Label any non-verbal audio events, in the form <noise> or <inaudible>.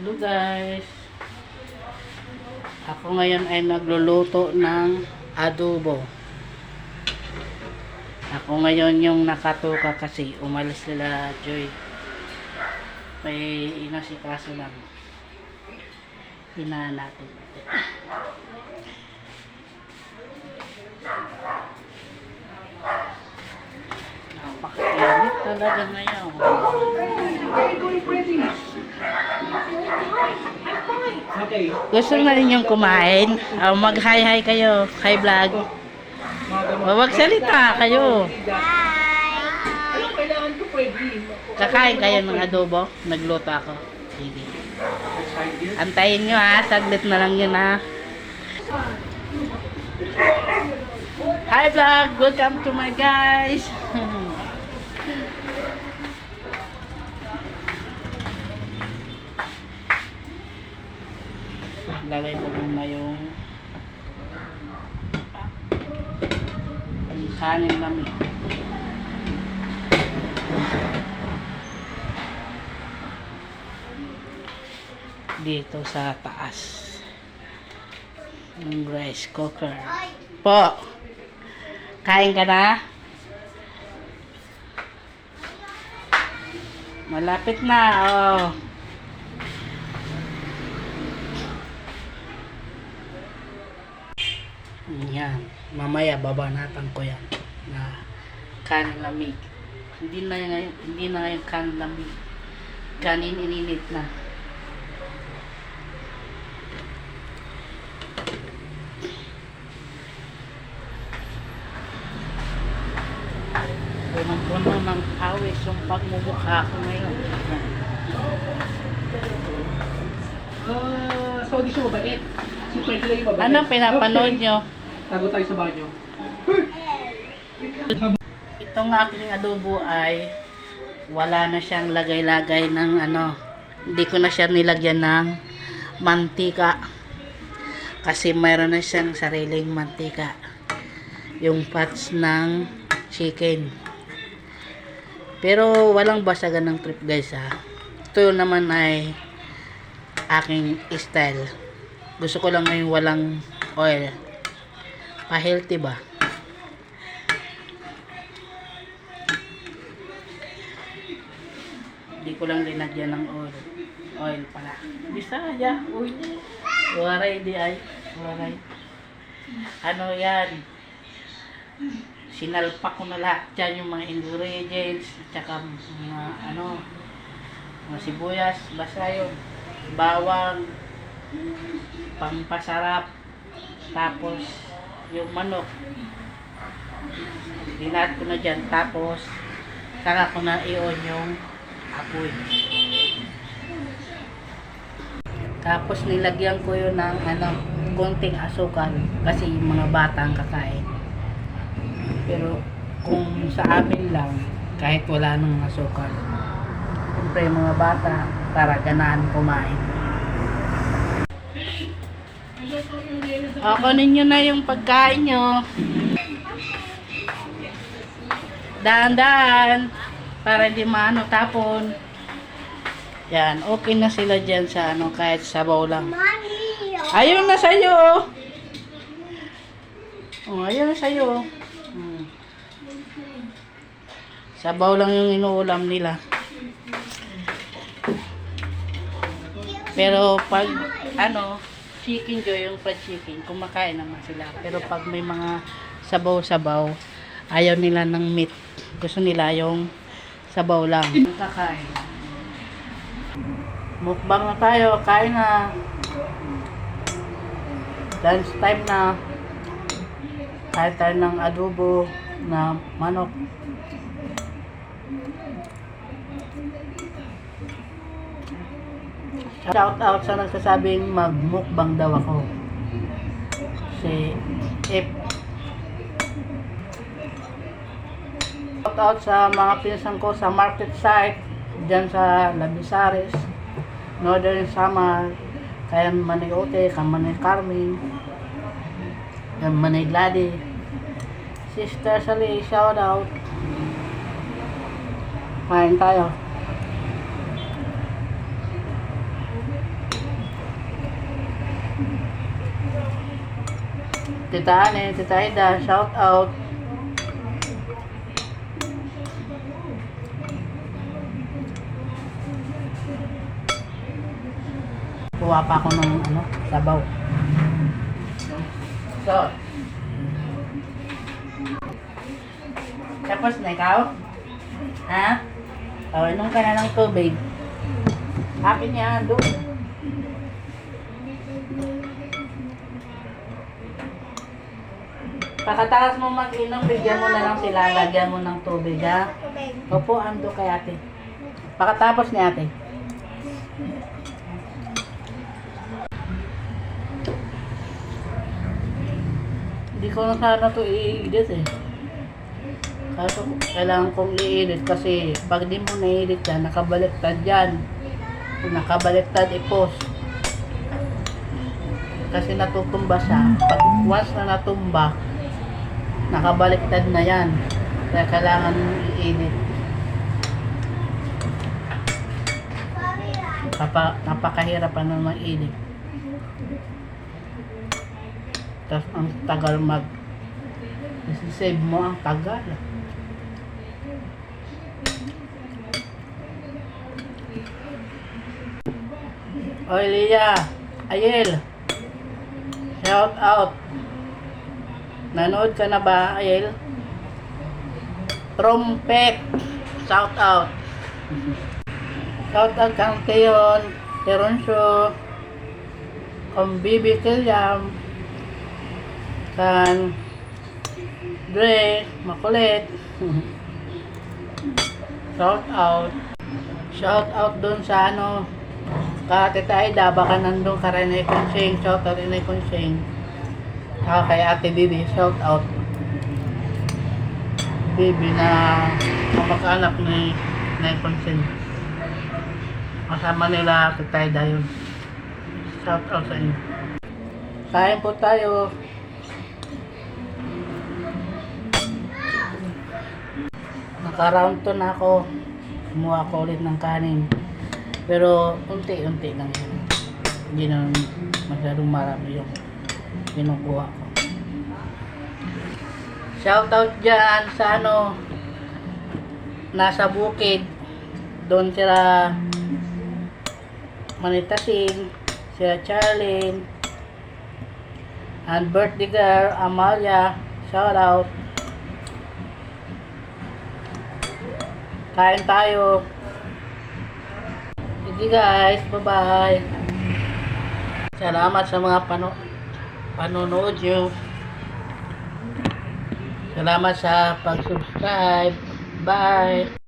Hello guys. Ako ngayon ay nagluluto ng adobo. Ako ngayon yung nakatuka kasi umalis nila Joy. May inasikaso lang. Hinahan natin. Napakainit talaga ngayon. Okay. Gusto na rin yung kumain? Uh, mag-hi-hi kayo. Hi vlog. Wag salita kayo. Kakain kayo ng adobo? Nagluto ako. Sige. Antayin nyo ha. Saglit na lang yun ha. Hi vlog! Welcome to my guys! <laughs> Lagay ko muna yung yung kanin namin. Dito sa taas. Yung rice cooker. Po! Kain ka na? Malapit na, oh. Yan. Mamaya babanatan ko yan na kanin lamig. Hindi na ngayon, hindi na ngayon kanin lamig. Kanin ininit na. Punong-puno ng awis yung pagmumukha ko ngayon. Ah, so di siya mabait. Si Fred lang yung mabait. Anong pinapanood nyo? Tago tayo sa banyo. Itong aking adobo ay wala na siyang lagay-lagay ng ano. Hindi ko na siya nilagyan ng mantika. Kasi mayroon na siyang sariling mantika. Yung fats ng chicken. Pero walang basagan ng trip guys ha. Ito naman ay aking style. Gusto ko lang ngayon walang oil. Pa-healthy ba? Hindi ko lang linagyan ng oil. Oil pala. Bisaya, oil. Waray di ay. Waray. Ano yan? Sinalpak ko na lahat dyan yung mga ingredients, at saka mga ano, mga sibuyas, basta yun. Bawang, pampasarap, tapos yung manok. Dinat ko na dyan, tapos saka ko na i-on yung apoy. Tapos nilagyan ko yun ng ano, konting asukal kasi mga bata ang kakain. Pero kung sa amin lang, kahit wala nang asukal, siyempre mga bata, para ganahan kumain. Ako ninyo na yung pagkain nyo. Dahan-dahan. Para di maano tapon. Yan, okay na sila dyan sa ano, kahit sabaw lang. Ayun na sa'yo. Oh, ayun na sa'yo. Hmm. Sabaw lang yung inuulam nila. Pero pag ano, chicken joy, yung fried chicken, kumakain naman sila. Pero pag may mga sabaw-sabaw, ayaw nila ng meat. Gusto nila yung sabaw lang. Kakain. Mukbang na tayo, kain na. Lunch time na. Kain tayo ng adobo na manok. Shout out sa nagsasabing magmukbang daw ako. Si If Shout out sa mga pinsan ko sa market site dyan sa Labisares, Northern Samar, kaya Maniote, Kamanay Carmen, yan Manay Glady, Sister Sally, shout out. Kain tayo. Tita Ane, Tita Ida, shout out. Kuha pa ako ng ano, sabaw. So, tapos na ikaw? Ha? O, inom ka na ng tubig. Akin yan, doon. Pagkatapos mo mag-inom, bigyan mo na lang sila, lagyan mo ng tubig, ha? Opo, ando kay ate. Pagkatapos ni ate. Hindi ko na sana to i-edit eh. Kaso kailangan kong i-edit kasi pag di mo na-edit yan, nakabaliktad yan. Kung nakabaliktad, i-post. Kasi natutumba siya. Pag once na natumba, nakabaliktad na yan. Kaya kailangan mo i-edit. Papa, napakahirap pa na mag-edit. Tapos ang tagal mag save mo ang tagal. Oy, Lia. Ayel. Shout out. Nanood ka na ba, Ayel? Trumpet. Shout out. Shout out kang Teon, Teronsyo, kang Bibi Kilyam, kan Dre, makulit. <laughs> Shout out. Shout out dun sa ano, ka Tita Aida, baka nandun ka rin ay Kunsing. Shout out rin ay Kunsing. Saka kay Ate Bibi, shout out. Bibi na kamag-anak ni Nay Kunsing. Kasama nila Tita Aida yun. Shout out sa inyo. Kain po tayo. Naka-round to na ako. Kumuha ko ulit ng kanin. Pero unti-unti lang yun. Hindi na masyadong marami yung kinukuha ko. Shoutout dyan sa ano, nasa bukid. Doon sila Manitasin, sila Charlene, and birthday girl, Amalia, shoutout. Kain tayo. Sige guys, bye-bye. Salamat sa mga pano panonood nyo. Salamat sa pag-subscribe. Bye.